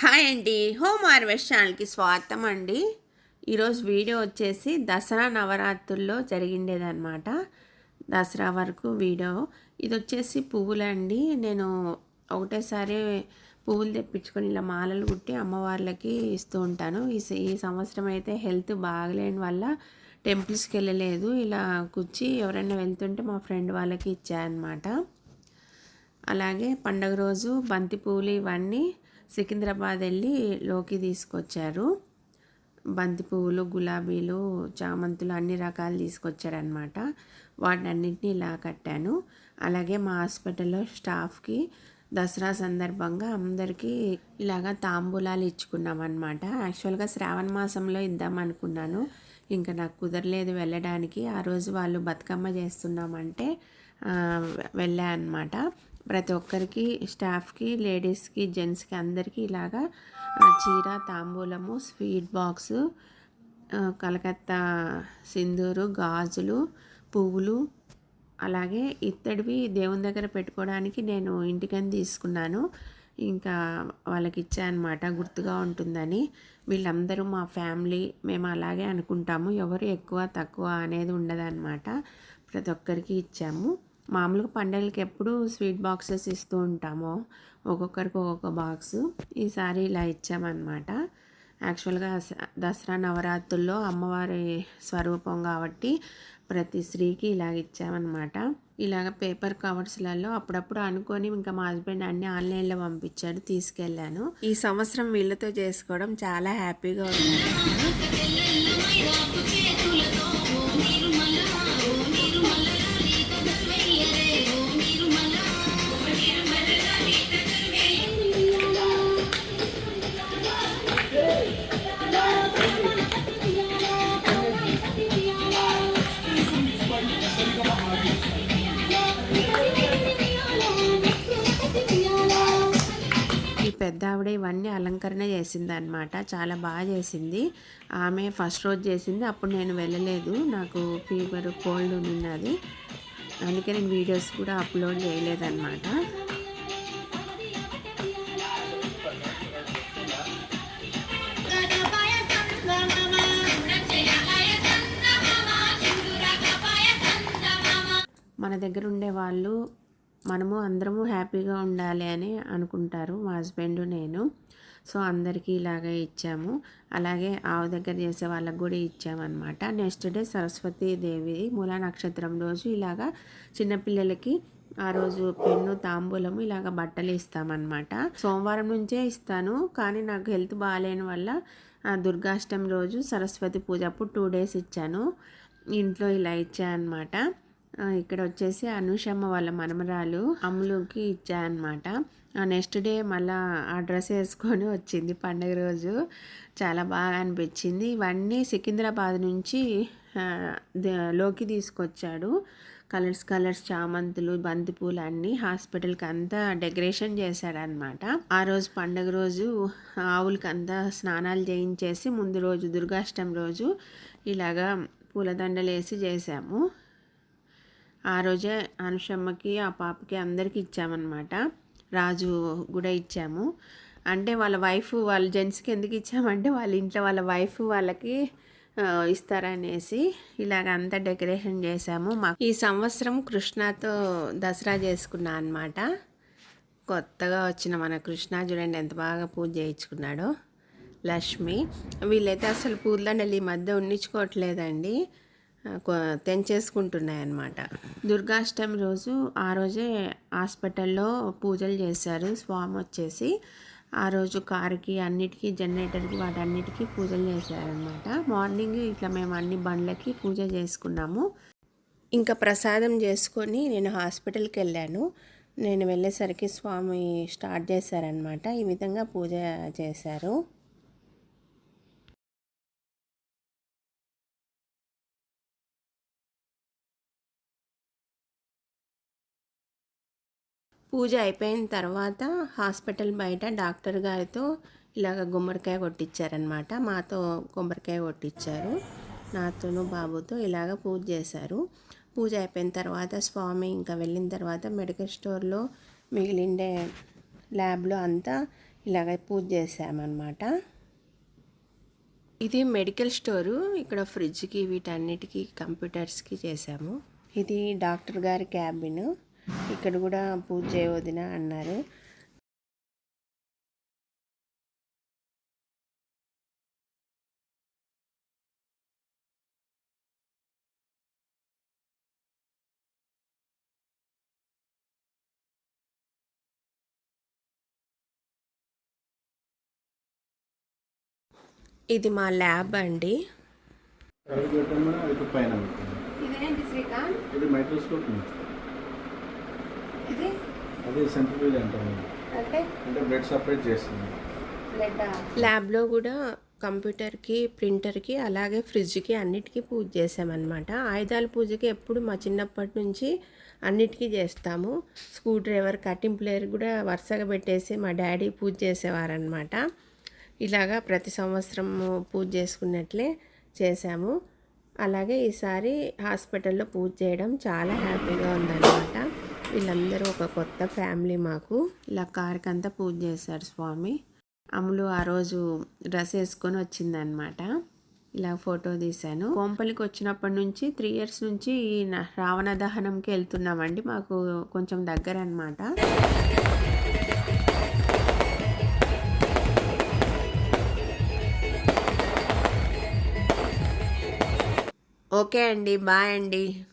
Hi అండి. Home harvest ఛానల్కి స్వాగతం అండి. ఈరోజు వీడియో వచ్చేసి దసరా నవరాత్రుల్లో జరిగిండేదన్నమాట. దసరా వరకు వీడియో. ఇది వచ్చేసి పువ్వులండి నేను ఒకటేసారి పువ్వులు తెప్పించుకొని ఇలా మాలలు కుట్టి అమ్మవార్లకి ఇస్తూ ఉంటాను. ఈ ఈ సంవత్సరం అయితే హెల్త్ బాగలేని వల్ల టెంపుల్స్కి వెళ్ళలేదు. ఇలా కుచ్చి ఎవరైనా వెళ్తుంటే మా ఫ్రెండ్ వాళ్ళకి ఇచ్చాయన్నమాట. అలాగే పండగ రోజు బంతి పువ్వులు ఇవన్నీ సికింద్రాబాద్ వెళ్ళి లోకి తీసుకొచ్చారు. బంతి పువ్వులు గులాబీలు చామంతులు అన్ని రకాలు తీసుకొచ్చారనమాట వాటన్నిటిని ఇలా కట్టాను. అలాగే మా హాస్పిటల్లో స్టాఫ్కి దసరా సందర్భంగా అందరికీ ఇలాగా తాంబూలాలు ఇచ్చుకున్నాం అనమాట యాక్చువల్గా శ్రావణ మాసంలో ఇద్దాం అనుకున్నాను. ఇంకా నాకు కుదరలేదు వెళ్ళడానికి. ఆ రోజు వాళ్ళు బతుకమ్మ చేస్తున్నామంటే వెళ్ళా అనమాట ప్రతి ఒక్కరికి స్టాఫ్కి లేడీస్కి జెంట్స్కి అందరికీ ఇలాగా చీర తాంబూలము స్వీట్ బాక్సు కలకత్తా సింధూరు గాజులు పువ్వులు అలాగే ఇత్తడివి దేవుని దగ్గర పెట్టుకోవడానికి నేను ఇంటికని తీసుకున్నాను. ఇంకా వాళ్ళకి ఇచ్చానమాట గుర్తుగా ఉంటుందని. వీళ్ళందరూ మా ఫ్యామిలీ మేము అలాగే అనుకుంటాము. ఎవరు ఎక్కువ తక్కువ అనేది ఉండదన్నమాట. ప్రతి ఒక్కరికి ఇచ్చాము. మామూలుగా పండగలకి ఎప్పుడు స్వీట్ బాక్సెస్ ఇస్తూ ఉంటాము. ఒక్కొక్కరికి ఒక్కొక్క బాక్స్. ఈసారి ఇలా ఇచ్చామన్నమాట. యాక్చువల్గా దసరా నవరాత్రుల్లో అమ్మవారి స్వరూపం కాబట్టి ప్రతి స్త్రీకి ఇలాగ ఇచ్చామన్నమాట. ఇలాగ పేపర్ కవర్స్లలో అప్పుడప్పుడు అనుకొని ఇంకా మా హస్బెండ్ అన్ని ఆన్లైన్లో పంపించాడు తీసుకెళ్ళాను. ఈ సంవత్సరం వీళ్ళతో చేసుకోవడం చాలా హ్యాపీగా ఉంది ఆవిడ ఇవన్నీ అలంకరణ చేసింది అనమాట చాలా బాగా చేసింది. ఆమె ఫస్ట్ రోజు చేసింది. అప్పుడు నేను వెళ్ళలేదు. నాకు ఫీవర్ కోల్డ్ ఉన్నది. అందుకే నేను వీడియోస్ కూడా అప్లోడ్ చేయలేదన్నమాట. మన దగ్గర ఉండే వాళ్ళు మనము అందరము హ్యాపీగా ఉండాలి అని అనుకుంటారు మా హస్బెండ్ నేను. సో అందరికీ ఇలాగే ఇచ్చాము. అలాగే ఆవు దగ్గర చేసే వాళ్ళకు కూడా ఇచ్చామన్నమాట. నెక్స్ట్ డే సరస్వతి దేవి మూలా నక్షత్రం రోజు ఇలాగా చిన్నపిల్లలకి ఆ రోజు పెన్ను తాంబూలము ఇలాగ బట్టలు ఇస్తామన్నమాట. సోమవారం నుంచే ఇస్తాను. కానీ నాకు హెల్త్ బాగాలేని వల్ల దుర్గాష్టమి రోజు సరస్వతి పూజ అప్పుడు టూ డేస్ ఇచ్చాను. ఇంట్లో ఇలా ఇచ్చానమాట ఇక్కడ వచ్చేసి అనుషమ్మ వాళ్ళ మనమరాలు అమ్ములుకి ఇచ్చాయన్నమాట. నెక్స్ట్ డే మళ్ళా ఆ డ్రెస్ వేసుకొని వచ్చింది పండుగ రోజు. చాలా బాగా అనిపించింది. ఇవన్నీ సికింద్రాబాద్ నుంచి లోకి తీసుకొచ్చాడు. కలర్స్ కలర్స్ చామంతులు బంతిపూలు అన్నీ హాస్పిటల్కి అంతా డెకరేషన్ చేశాడనమాట ఆ రోజు పండుగ రోజు ఆవులకి అంతా స్నానాలు చేయించేసి ముందు రోజు దుర్గాష్టమి రోజు ఇలాగా పూలదండలు వేసి చేసాము ఆ రోజే అనుషమ్మకి ఆ పాపకి అందరికి ఇచ్చామన్నమాట. రాజు కూడా ఇచ్చాము. అంటే వాళ్ళ వైఫ్ వాళ్ళ జెంట్స్కి ఎందుకు ఇచ్చామంటే వాళ్ళ ఇంట్లో వాళ్ళ వైఫ్ వాళ్ళకి ఇస్తారనేసి ఇలాగ అంతా డెకరేషన్ చేశాము. మా ఈ సంవత్సరం కృష్ణతో దసరా చేసుకున్నా అనమాట కొత్తగా వచ్చిన మన కృష్ణ చూడండి ఎంత బాగా పూజ చేయించుకున్నాడో. లక్ష్మి. వీళ్ళైతే అసలు పూర్లండలు ఈ మధ్య ఉండించుకోవట్లేదండి తెంచేసుకుంటున్నాయి అన్నమాట దుర్గాష్టమి రోజు ఆ రోజే హాస్పిటల్లో పూజలు చేశారు. స్వామి వచ్చేసి ఆ రోజు కారుకి అన్నిటికీ జనరేటర్కి వాటన్నిటికీ పూజలు చేశారనమాట మార్నింగ్ ఇట్లా మేము అన్ని బండ్లకి పూజ చేసుకున్నాము. ఇంకా ప్రసాదం చేసుకొని నేను హాస్పిటల్కి వెళ్ళాను. నేను వెళ్ళేసరికి స్వామి స్టార్ట్ చేశారనమాట ఈ విధంగా పూజ చేశారు. పూజ అయిపోయిన తర్వాత హాస్పిటల్ బయట డాక్టర్ గారితో ఇలాగ గుమ్మడికాయ కొట్టించారనమాట మాతో గుమ్మడికాయ కొట్టించారు నాతోనూ బాబుతో ఇలాగ పూజ చేశారు. పూజ అయిపోయిన తర్వాత స్వామి ఇంకా వెళ్ళిన తర్వాత మెడికల్ స్టోర్లో మిగిలిండే ల్యాబ్లో అంతా ఇలాగ పూజ చేసామన్నమాట ఇది మెడికల్ స్టోరు. ఇక్కడ ఫ్రిడ్జ్కి వీటన్నిటికీ కంప్యూటర్స్కి చేసాము ఇది డాక్టర్ గారి క్యాబిన్. ఇక్కడ కూడా పూజ చేయవదిన అన్నారు. ఇది మా ల్యాబ్ అండి. ఇది శ్రీకాంత్? ఇది మైక్రోస్కోప్. ఇది? అది సెంట్రిఫ్యూజ్ అంటాము అంటే? అంటే బ్లడ్ సపరేట్ చేస్తుంది. ల్యాబ్లో కూడా కంప్యూటర్కి ప్రింటర్కి అలాగే ఫ్రిడ్జ్కి అన్నిటికీ పూజ చేసామన్నమాట. ఆయుధాల పూజకి ఎప్పుడు మా చిన్నప్పటి నుంచి అన్నిటికీ చేస్తాము. స్క్రూ డ్రైవర్ కటింగ్ ప్లేయర్ కూడా వరుసగా పెట్టేసి మా డాడీ పూజ చేసేవారనమాట ఇలాగా ప్రతి సంవత్సరం పూజ చేసుకున్నట్లే చేశాము అలాగే ఈసారి హాస్పిటల్లో పూజ చేయడం చాలా హ్యాపీగా ఉందన్నమాట. వీళ్ళందరూ ఒక కొత్త ఫ్యామిలీ మాకు. ఇలా కారుకంతా పూజ చేశారు స్వామి. అమ్ములు ఆ రోజు డ్రెస్ వేసుకొని వచ్చిందనమాట ఇలా ఫోటో తీశాను. కోంపలికి వచ్చినప్పటి నుంచి త్రీ ఇయర్స్ నుంచి ఈ రావణ దహనంకి వెళ్తున్నామండి. మాకు కొంచెం దగ్గర అనమాట ఓకే అండి. బాయ్ అండి.